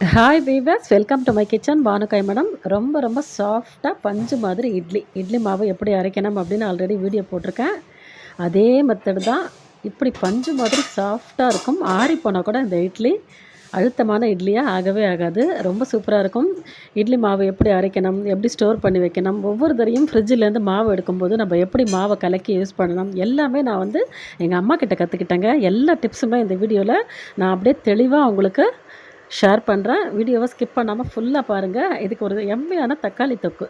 Hi viewers welcome to my kitchen பானுக்காய் madam ரொம்ப ரொம்ப சாஃப்டாக பஞ்சு மாதிரி இட்லி. இட்லி மாவு எப்படி அரைக்கணும் அப்படின்னு ஆல்ரெடி வீடியோ போட்டிருக்கேன். அதே மெத்தடு தான். இப்படி பஞ்சு மாதிரி சாஃப்டாக இருக்கும். ஆறி போனால் கூட இந்த இட்லி அழுத்தமான இட்லியாக ஆகவே ஆகாது. ரொம்ப சூப்பராக இருக்கும். இட்லி மாவு எப்படி அரைக்கணும் எப்படி ஸ்டோர் பண்ணி வைக்கணும் ஒவ்வொரு தரையும் ஃப்ரிட்ஜிலேருந்து மாவு எடுக்கும்போது நம்ம எப்படி மாவை கலக்கி யூஸ் பண்ணணும் எல்லாமே நான் வந்து எங்கள் அம்மா கிட்ட கற்றுக்கிட்டேங்க எல்லா டிப்ஸுமே இந்த வீடியோவில் நான் அப்படியே தெளிவாக உங்களுக்கு ஷேர் பண்ணுறேன் வீடியோவை ஸ்கிப் பண்ணாமல் ஃபுல்லாக பாருங்கள் இதுக்கு ஒரு எம்மையான தக்காளி தொக்கு.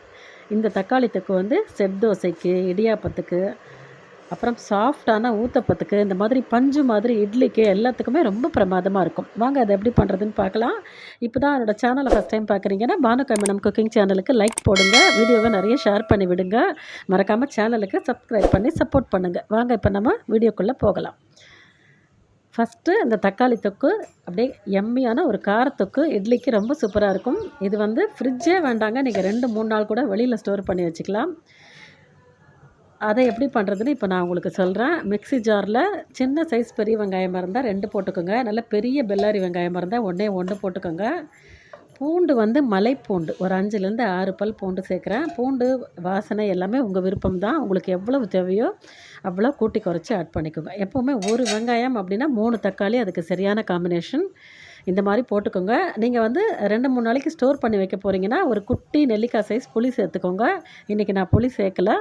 இந்த தக்காளி தொக்கு வந்து செட் தோசைக்கு இடியாப்பத்துக்கு அப்புறம் சாஃப்டான ஊத்தப்பத்துக்கு இந்த மாதிரி பஞ்சு மாதிரி இட்லிக்கு எல்லாத்துக்குமே ரொம்ப பிரமாதமாக இருக்கும். வாங்க அதை எப்படி பண்ணுறதுன்னு பார்க்கலாம். இப்போ தான் என்னோடய சேனலை ஃபஸ்ட் டைம் பார்க்குறீங்கன்னா பானுகமினம் குக்கிங் சேனலுக்கு லைக் போடுங்க. வீடியோவை நிறைய ஷேர் பண்ணி விடுங்க மறக்காமல் சேனலுக்கு சப்ஸ்கிரைப் பண்ணி சப்போர்ட் பண்ணுங்கள் வாங்க இப்போ நம்ம வீடியோக்குள்ளே போகலாம். ஃபஸ்ட்டு இந்த தக்காளி தொக்கு அப்படியே எம்மியான ஒரு காரத்தொக்கு இட்லிக்கு ரொம்ப சூப்பராக இருக்கும். இது வந்து ஃப்ரிட்ஜே வேண்டாங்க. நீங்கள் ரெண்டு மூணு நாள் கூட வெளியில் ஸ்டோர் பண்ணி வச்சுக்கலாம். அதை எப்படி பண்ணுறதுன்னு இப்போ நான் உங்களுக்கு சொல்கிறேன் மிக்ஸி ஜாரில் சின்ன சைஸ் பெரிய வெங்காயமாக இருந்தால் ரெண்டு போட்டுக்கோங்க. நல்ல பெரிய பெல்லாரி வெங்காயமாக இருந்தால் ஒன்றே ஒன்று போட்டுக்கோங்க. பூண்டு வந்து மலைப்பூண்டு. ஒரு அஞ்சுலேருந்து ஆறு பல் பூண்டு சேர்க்குறேன். பூண்டு வாசனை எல்லாமே உங்கள் விருப்பம் தான் உங்களுக்கு எவ்வளவு தேவையோ அவ்வளோ கூட்டி குறைச்சி ஆட் பண்ணிக்கோங்க. எப்போவுமே ஒரு வெங்காயம் அப்படின்னா மூணு தக்காளி அதுக்கு சரியான காம்பினேஷன் இந்த மாதிரி போட்டுக்கோங்க. நீங்கள் வந்து ரெண்டு மூணு நாளைக்கு ஸ்டோர் பண்ணி வைக்க போகிறீங்கன்னா ஒரு குட்டி நெல்லிக்காய் சைஸ் புளி சேர்த்துக்கோங்க. இன்றைக்கி நான் புளி சேர்க்கல.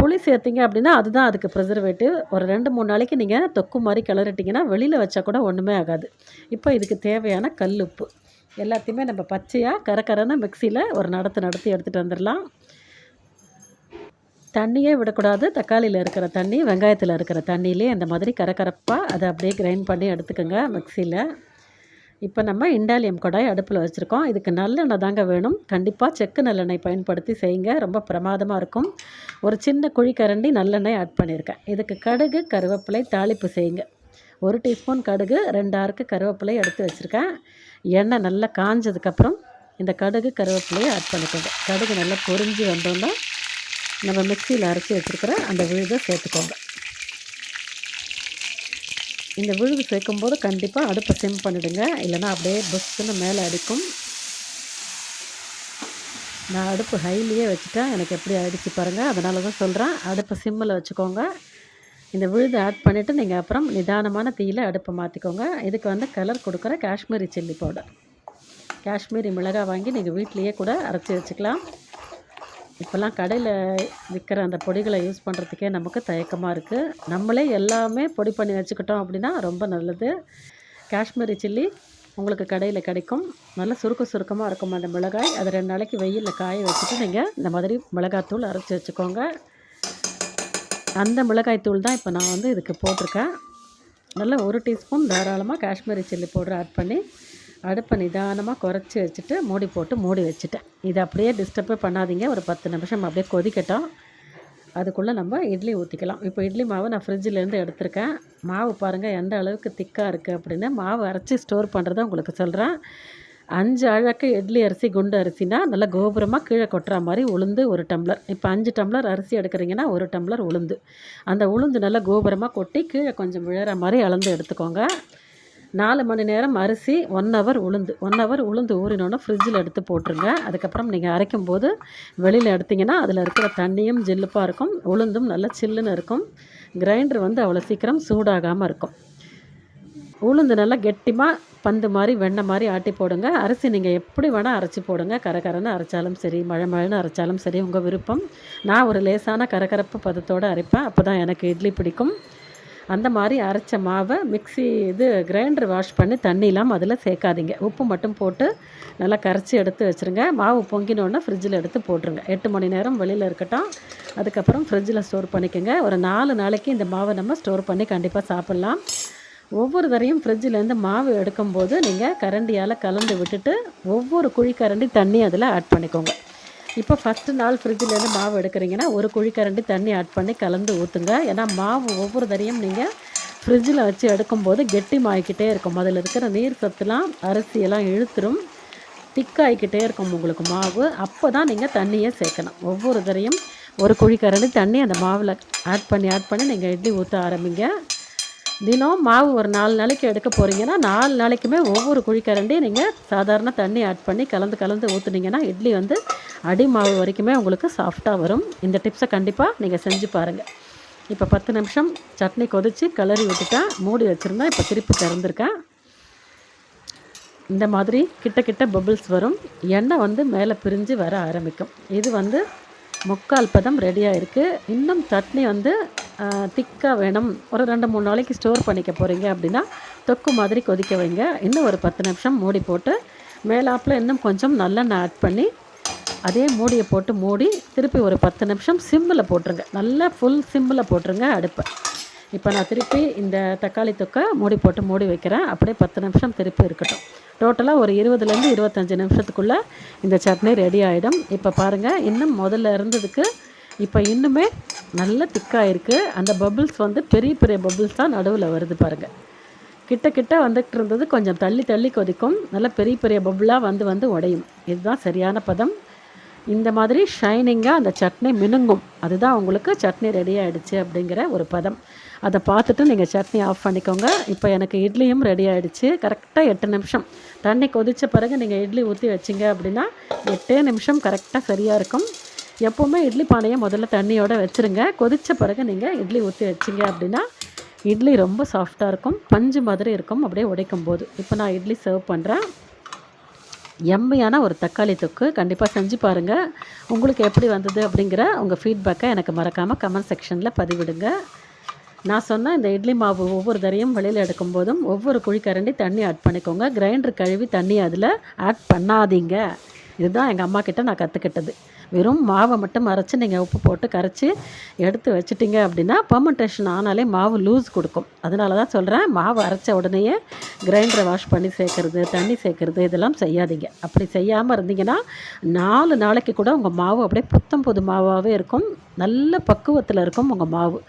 புளி சேர்த்திங்க அப்படின்னா அதுதான் அதுக்கு ப்ரிசர்வேட்டிவ் ஒரு ரெண்டு மூணு நாளைக்கு நீங்கள் தொக்கு மாதிரி கிளறிட்டிங்கன்னா வெளியில் வச்சா கூட ஒன்றுமே ஆகாது. இப்போ இதுக்கு தேவையான கல் உப்பு. எல்லாத்தையுமே நம்ம பச்சையாக கரக்கரன்னு மிக்சியில் ஒரு நடத்து நடத்தி எடுத்துகிட்டு வந்துடலாம். தண்ணியே விடக்கூடாது. தக்காளியில் இருக்கிற தண்ணி வெங்காயத்தில் இருக்கிற தண்ணியிலே அந்த மாதிரி கரகரப்பாக அதை அப்படியே கிரைண்ட் பண்ணி எடுத்துக்கோங்க மிக்சியில் இப்போ நம்ம இண்டாலியம் கொடாய் அடுப்பில் வச்சுருக்கோம். இதுக்கு நல்லெண்ணெய் தாங்க வேணும். கண்டிப்பாக செக்கு நல்லெண்ணெய் பயன்படுத்தி செய்யுங்க. ரொம்ப பிரமாதமாக இருக்கும். ஒரு சின்ன குழிக்கரண்டி நல்லெண்ணெய் ஆட் பண்ணியிருக்கேன். இதுக்கு கடுகு கருவேப்பிலை தாளிப்பு செய்யுங்க. ஒரு டீஸ்பூன் கடுகு ரெண்டு ஆறுக்கு கருவேப்பிலையை எடுத்து வச்சுருக்கேன். எண்ணெய் நல்லா காஞ்சதுக்கப்புறம் இந்த கடுகு கருவேப்பிலையை ஆட் பண்ணிக்கோங்க. கடுகு நல்லா பொரிஞ்சு வந்தோன்னா நம்ம மிக்சியில் அரைச்சி வச்சுருக்கிற அந்த விழுதை சேர்த்துக்கோங்க. இந்த விழுது சேர்க்கும்போது கண்டிப்பாக அடுப்பை சிம் பண்ணிவிடுங்க இல்லைனா அப்படியே புஷ்ஷுன்னு மேலே அடிக்கும். நான் அடுப்பு ஹைலியே வச்சுட்டேன். எனக்கு எப்படி அடித்து பாருங்கள் அதனால தான் சொல்கிறேன் அடுப்பை சிம்மில் வச்சுக்கோங்க. இந்த விழுது ஆட் பண்ணிவிட்டு நீங்கள் அப்புறம் நிதானமான தீயில் அடுப்பை மாற்றிக்கோங்க இதுக்கு வந்து கலர் கொடுக்குற காஷ்மீரி சில்லி பவுடர் காஷ்மீரி மிளகாய் வாங்கி நீங்கள் வீட்லேயே கூட அரைச்சி வச்சுக்கலாம். இப்போல்லாம் கடையில் விற்கிற அந்த பொடிகளை யூஸ் பண்ணுறதுக்கே நமக்கு தயக்கமாக இருக்குது நம்மளே எல்லாமே பொடி பண்ணி வச்சுக்கிட்டோம் அப்படின்னா ரொம்ப நல்லது. காஷ்மீரி சில்லி உங்களுக்கு கடையில் கிடைக்கும். நல்லா சுருக்க சுருக்கமாக இருக்கும் அந்த மிளகாய். அதை ரெண்டு நாளைக்கு வெயிலில் காய வச்சுட்டு நீங்கள் இந்த மாதிரி மிளகாத்தூள் அரைச்சி வச்சுக்கோங்க. அந்த மிளகாய் தூள் தான் இப்போ நான் வந்து இதுக்கு போட்டிருக்கேன். நல்லா ஒரு டீஸ்பூன் தாராளமாக காஷ்மீரி சில்லி பவுடர் ஆட் பண்ணி அடுப்பை நிதானமாக குறைச்சி வச்சுட்டு மூடி போட்டு மூடி வச்சுட்டேன். இதை அப்படியே டிஸ்டர்பே பண்ணாதீங்க. ஒரு பத்து நிமிஷம் அப்படியே கொதிக்கட்டும். அதுக்குள்ளே நம்ம இட்லி ஊற்றிக்கலாம் இப்போ இட்லி மாவு நான் ஃப்ரிட்ஜிலேருந்து எடுத்திருக்கேன். மாவு பாருங்கள் எந்த அளவுக்கு திக்காக இருக்குது அப்படின்னு. மாவு அரைச்சி ஸ்டோர் பண்ணுறத உங்களுக்கு சொல்கிறேன் அஞ்சு அழக்கு இட்லி அரிசி குண்டு அரிசினா நல்லா கோபுரமாக கீழே கொட்டுற மாதிரி உளுந்து ஒரு டம்ளர். இப்போ அஞ்சு டம்ளர் அரிசி எடுக்கிறீங்கன்னா ஒரு டம்ளர் உளுந்து. அந்த உளுந்து நல்லா கோபுரமாக கொட்டி கீழே கொஞ்சம் விழுற மாதிரி அளந்து எடுத்துக்கோங்க. நாலு மணி நேரம் அரிசி ஒன் ஹவர் உளுந்து. ஒன் ஹவர் உளுந்து ஊறினோன்னா ஃப்ரிட்ஜில் எடுத்து போட்டுருங்க. அதுக்கப்புறம் நீங்கள் அரைக்கும் போது வெளியில் எடுத்திங்கன்னா அதில் இருக்கிற தண்ணியும் ஜில்லுப்பாக இருக்கும். உளுந்தும் நல்லா சில்லுன்னு இருக்கும். கிரைண்டர் வந்து அவ்வளோ சீக்கிரம் சூடாகாமல் இருக்கும். உளுந்து நல்லா கெட்டிமாக பந்து மாதிரி வெண்ணெய் மாதிரி ஆட்டி போடுங்க. அரிசி நீங்கள் எப்படி வேணால் அரைச்சி போடுங்க. கரகரன்னு அரைச்சாலும் சரி மழை மழைன்னு அரைச்சாலும் சரி உங்கள் விருப்பம். நான் ஒரு லேசான கரகரப்பு பதத்தோடு அரைப்பேன். அப்போ தான் எனக்கு இட்லி பிடிக்கும். அந்த மாதிரி அரைச்ச மாவை மிக்ஸி இது கிரைண்டர் வாஷ் பண்ணி தண்ணியெலாம் அதில் சேர்க்காதீங்க. உப்பு மட்டும் போட்டு நல்லா கரைச்சி எடுத்து வச்சுருங்க. மாவு பொங்கினோடனே ஃப்ரிட்ஜில் எடுத்து போட்டுருங்க. எட்டு மணி நேரம் வெளியில் இருக்கட்டும். அதுக்கப்புறம் ஃப்ரிட்ஜில் ஸ்டோர் பண்ணிக்கோங்க. ஒரு நாலு நாளைக்கு இந்த மாவை நம்ம ஸ்டோர் பண்ணி கண்டிப்பாக சாப்பிட்லாம். ஒவ்வொரு தரையும் ஃப்ரிட்ஜிலேருந்து மாவு எடுக்கும்போது நீங்கள் கரண்டியால் கலந்து விட்டுட்டு ஒவ்வொரு குழி கரண்டி தண்ணி அதில் ஆட் பண்ணிக்கோங்க. இப்போ ஃபஸ்ட்டு நாள் ஃப்ரிட்ஜிலேருந்து மாவு எடுக்கிறீங்கன்னா ஒரு குழிக்கரண்டி தண்ணி ஆட் பண்ணி கலந்து ஊற்றுங்க ஏன்னா மாவு ஒவ்வொரு தரையும் நீங்கள் ஃப்ரிட்ஜில் வச்சு எடுக்கும்போது கெட்டி மாய்க்கிட்டே இருக்கும். அதில் இருக்கிற நீர் சத்துலாம் அரிசியெல்லாம் இழுத்துரும். திக்காகிக்கிட்டே இருக்கும் உங்களுக்கு மாவு. அப்போ தான் நீங்கள் தண்ணியை சேர்க்கணும். ஒவ்வொரு தரையும் ஒரு குழிக்கரண்டி தண்ணி அந்த மாவில் ஆட் பண்ணி ஆட் பண்ணி நீங்கள் இட்லி ஊற்ற ஆரம்பிங்க. தினம் மாவு ஒரு நாலு நாளைக்கு எடுக்க போகிறீங்கன்னா நாலு நாளைக்குமே ஒவ்வொரு குழிக்கரண்டி நீங்கள் சாதாரண தண்ணி ஆட் பண்ணி கலந்து கலந்து ஊற்றுனீங்கன்னா இட்லி வந்து அடி மாவு வரைக்குமே உங்களுக்கு சாஃப்டாக வரும். இந்த டிப்ஸை கண்டிப்பாக நீங்கள் செஞ்சு பாருங்கள் இப்போ பத்து நிமிஷம் சட்னி கொதித்து கலரி விட்டுட்டேன். மூடி வச்சுருந்தேன் இப்போ திருப்பி திறந்துருக்கேன். இந்த மாதிரி கிட்ட கிட்ட பபிள்ஸ் வரும். எண்ணெய் வந்து மேலே பிரிஞ்சு வர ஆரம்பிக்கும். இது வந்து முக்கால் பதம் ரெடியாக இருக்குது இன்னும் சட்னி வந்து திக்காக வேணும். ஒரு ரெண்டு மூணு நாளைக்கு ஸ்டோர் பண்ணிக்க போகிறீங்க அப்படின்னா தொக்கு மாதிரி கொதிக்க வைங்க. இன்னும் ஒரு பத்து நிமிஷம் மூடி போட்டு மேலாப்பில் இன்னும் கொஞ்சம் நல்லெண்ணெய் ஆட் பண்ணி அதே மூடியை போட்டு மூடி திருப்பி ஒரு பத்து நிமிஷம் சிம்மில் போட்டுருங்க. நல்லா ஃபுல் சிம்மில் போட்டுருங்க அடுப்பை. இப்போ நான் திருப்பி இந்த தக்காளி தொக்கை மூடி போட்டு மூடி வைக்கிறேன். அப்படியே பத்து நிமிஷம் திருப்பி இருக்கட்டும். டோட்டலாக ஒரு இருபதுலேருந்து இருபத்தஞ்சி நிமிஷத்துக்குள்ளே இந்த சட்னி ரெடி ஆகிடும் இப்போ பாருங்கள் இன்னும் முதல்ல இருந்ததுக்கு இப்போ இன்னுமே நல்ல திக்காக இருக்குது அந்த பபுள்ஸ் வந்து பெரிய பெரிய பபுள்ஸ் தான் நடுவில் வருது பாருங்கள் கிட்ட கிட்ட வந்துட்டு இருந்தது. கொஞ்சம் தள்ளி தள்ளி கொதிக்கும். நல்ல பெரிய பெரிய பபுளாக வந்து வந்து உடையும். இதுதான் சரியான பதம். இந்த மாதிரி ஷைனிங்காக அந்த சட்னி மினுங்கும். அதுதான் உங்களுக்கு சட்னி ரெடி ஆகிடுச்சு அப்படிங்கிற ஒரு பதம். அதை பார்த்துட்டு நீங்கள் சட்னி ஆஃப் பண்ணிக்கோங்க. இப்போ எனக்கு இட்லியும் ரெடி ஆகிடுச்சு கரெக்டாக எட்டு நிமிஷம். தண்ணி கொதித்த பிறகு நீங்கள் இட்லி ஊற்றி வச்சிங்க அப்படின்னா எட்டே நிமிஷம் கரெக்டாக சரியாக இருக்கும். எப்போவுமே இட்லி பானையை முதல்ல தண்ணியோடு வச்சுருங்க. கொதித்த பிறகு நீங்கள் இட்லி ஊற்றி வச்சிங்க அப்படின்னா இட்லி ரொம்ப சாஃப்டாக இருக்கும். பஞ்சு மாதிரி இருக்கும். அப்படியே உடைக்கும் போது இப்போ நான் இட்லி சர்வ் பண்ணுறேன் எம்மையான ஒரு தக்காளி தொக்கு. கண்டிப்பாக செஞ்சு பாருங்கள் உங்களுக்கு எப்படி வந்தது அப்படிங்கிற உங்கள் ஃபீட்பேக்கை எனக்கு மறக்காமல் கமெண்ட் செக்ஷனில் பதிவிடுங்க. நான் சொன்ன இந்த இட்லி மாவு ஒவ்வொரு தரையும் வெளியில் எடுக்கும் போதும் ஒவ்வொரு குழிக்கரண்டி தண்ணி ஆட் பண்ணிக்கோங்க. கிரைண்டர் கழுவி தண்ணி அதில் ஆட் பண்ணாதீங்க. இதுதான் எங்கள் அம்மா கிட்ட நான் கற்றுக்கிட்டது வெறும் மாவை மட்டும் அரைச்சி நீங்கள் உப்பு போட்டு கரைச்சி எடுத்து வச்சிட்டிங்க அப்படின்னா பர்மெண்டேஷன் ஆனாலே மாவு லூஸ் கொடுக்கும். அதனால தான் சொல்கிறேன் மாவு அரைச்ச உடனேயே கிரைண்டரை வாஷ் பண்ணி சேர்க்குறது தண்ணி சேர்க்குறது இதெல்லாம் செய்யாதீங்க. அப்படி செய்யாமல் இருந்தீங்கன்னா நாலு நாளைக்கு கூட உங்கள் மாவு அப்படியே புத்தம் புது மாவாகவே இருக்கும். நல்ல பக்குவத்தில் இருக்கும் உங்கள் மாவு.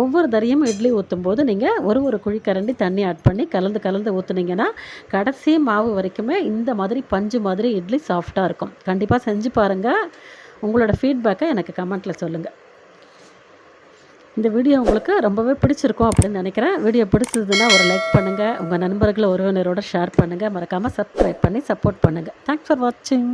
ஒவ்வொரு தரையும் இட்லி ஊற்றும் போது நீங்கள் ஒரு ஒரு குழிக்கரண்டி தண்ணி ஆட் பண்ணி கலந்து கலந்து ஊற்றுனீங்கன்னா கடைசி மாவு வரைக்குமே இந்த மாதிரி பஞ்சு மாதிரி இட்லி சாஃப்டாக இருக்கும். கண்டிப்பாக செஞ்சு பாருங்கள் உங்களோட ஃபீட்பேக்கை எனக்கு கமெண்ட்டில் சொல்லுங்கள் இந்த வீடியோ உங்களுக்கு ரொம்பவே பிடிச்சிருக்கும் அப்படின்னு நினைக்கிறேன். வீடியோ பிடிச்சதுன்னா ஒரு லைக் பண்ணுங்கள் உங்கள் நண்பர்களை உறவினரோட ஷேர் பண்ணுங்கள் மறக்காமல் சப்ஸ்கிரைப் பண்ணி சப்போர்ட் பண்ணுங்கள் தேங்க்ஸ் ஃபார் வாட்சிங்